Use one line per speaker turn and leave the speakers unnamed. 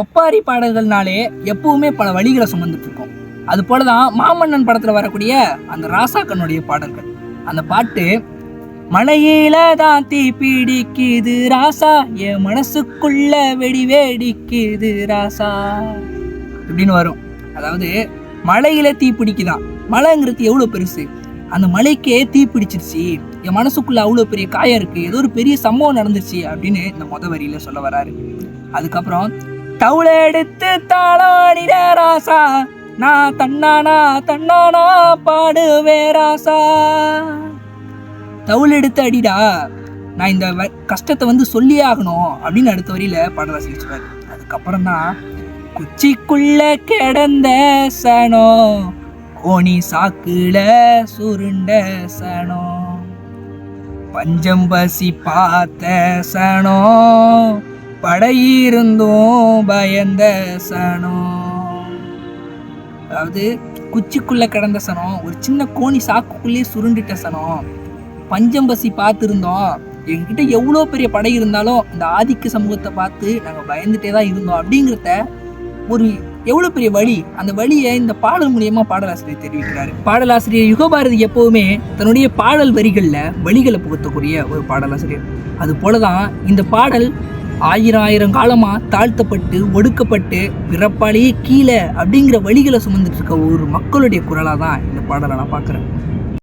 ஒப்பாரி பாடல்கள்னாலே எப்பவுமே பல வழிகளை சுமந்துட்டு இருக்கோம் அது போல தான் மாமன்னன் படத்தில் வரக்கூடிய அந்த ராசாக்கனுடைய பாடல்கள். அந்த பாட்டு மலையில தான் தீ பிடிக்குது ராசா என் மனசுக்குள்ள வெடி வேடிக்குது ராசா இப்படின்னு வரும். அதாவது மலையில தீ பிடிக்குதான். மலைங்கிறது எவ்வளோ பெருசு. அந்த மலைக்கே தீ பிடிச்சிருச்சு. என் மனசுக்குள்ள அவ்வளோ பெரிய காயம் இருக்கு. ஏதோ ஒரு பெரிய சம்பவம் நடந்துச்சு அப்படின்னு இந்த முத வரியில சொல்ல வராரு. அதுக்கப்புறம் தவுளெடுத்து தாளாடிட ராசா. நான் தன்னானா தன்னானா பாடுவே ராசா. தவுளெடுத்து அடிடா. நான் இந்த வ- கஷ்டத்தை வந்து சொல்லியே ஆகணும் அப்படின்னு அடுத்த வரியில பாடல சொல்றாரு. அதுக்கப்புறம் தான் குச்சிக்குள்ள கிடந்த சனோ கோணி சாக்குல சுருண்ட சணம் பஞ்சம் பசி பார்த்த சனோ படையிருந்தும் பயந்த சனம் அதாவது குச்சிக்குள்ள கிடந்த சனம் ஒரு சின்ன கோணி சாக்குக்குள்ளேயே சுருண்டுட்ட சனம் பஞ்சம்பசி பார்த்துருந்தோம். எங்ககிட்ட எவ்வளோ பெரிய படை இருந்தாலும் இந்த ஆதிக்க சமூகத்தை பார்த்து நாங்கள் பயந்துட்டே தான் இருந்தோம் அப்படிங்கிறத ஒரு எவ்வளோ பெரிய வழி அந்த வழியை இந்த பாடல் மூலியமாக பாடலாசிரியர் தெரிவிக்கிறாரு. பாடலாசிரியர் யுகபாரதி எப்போவுமே தன்னுடைய பாடல் வரிகளில் வழிகளை புகுத்தக்கூடிய ஒரு பாடலாசிரியர். அது போலதான் இந்த பாடல் ஆயிரம் ஆயிரம் காலமாக தாழ்த்தப்பட்டு ஒடுக்கப்பட்டு பிறப்பாலேயே கீழே அப்படிங்கிற வழிகளை சுமந்துட்டு இருக்க ஒரு மக்களுடைய குரலாக தான் இந்த பாடலை நான் பார்க்குறேன்.